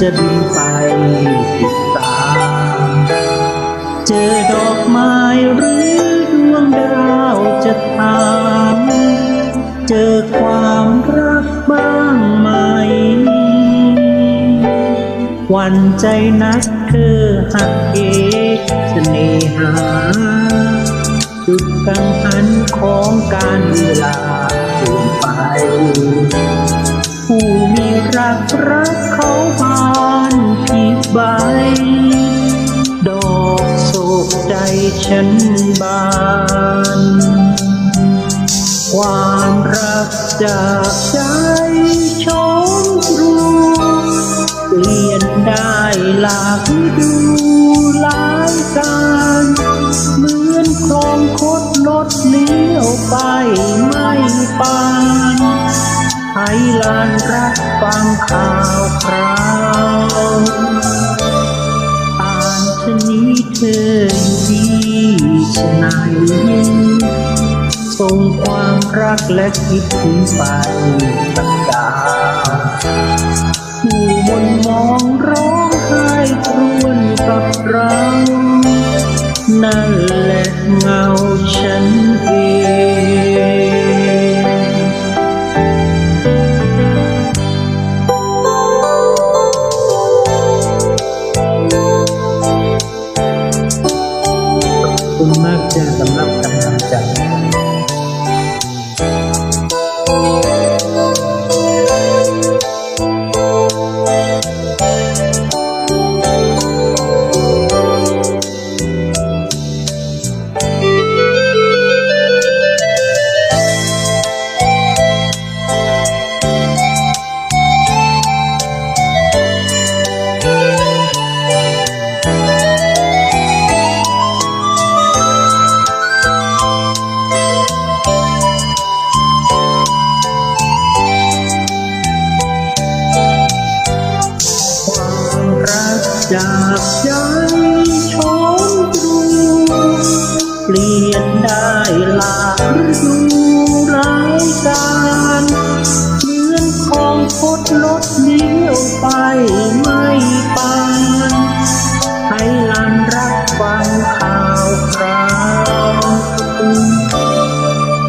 จะบินไปติดตาม เจอดอกไม้หรือดวงดาวจะถามเจอความรักบ้างไหม วันใจนักเธอหักเอกเสน่หาจุดกังหันของการเวลาผ่านไป ผู้มีรักรัก ฉันบาน ความรักจากใจชมรูเปลี่ยนได้หลากดูหลายการเหมือนคลองคดลดเลี้ยวไปไม่ปานให้ลานรักฟังข่าวคราวอ่ ชนี้เธออยู่ที่ชะไหนส่งความรักและคิดถึงไปกับดาผู้มนมองร้องไห้ครู จ้าสำหรับกำลังใจ จากใจชมตรูเปลี่ยนได้หลากฤดูรายการเหมือนของพดลดเลี้ยวไปไม่ปานให้ลานรักฟังข่าวคราว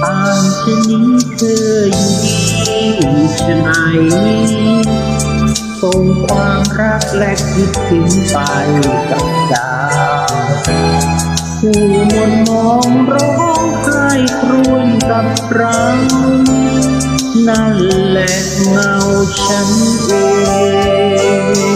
อ่านชะนี้เธออยู่ดีชะไหน ส่งความรักและคิดถึงไปกับดาวผู้มนมองร้องไห้ครวญกับรังนั่นแหละเงาฉันเอง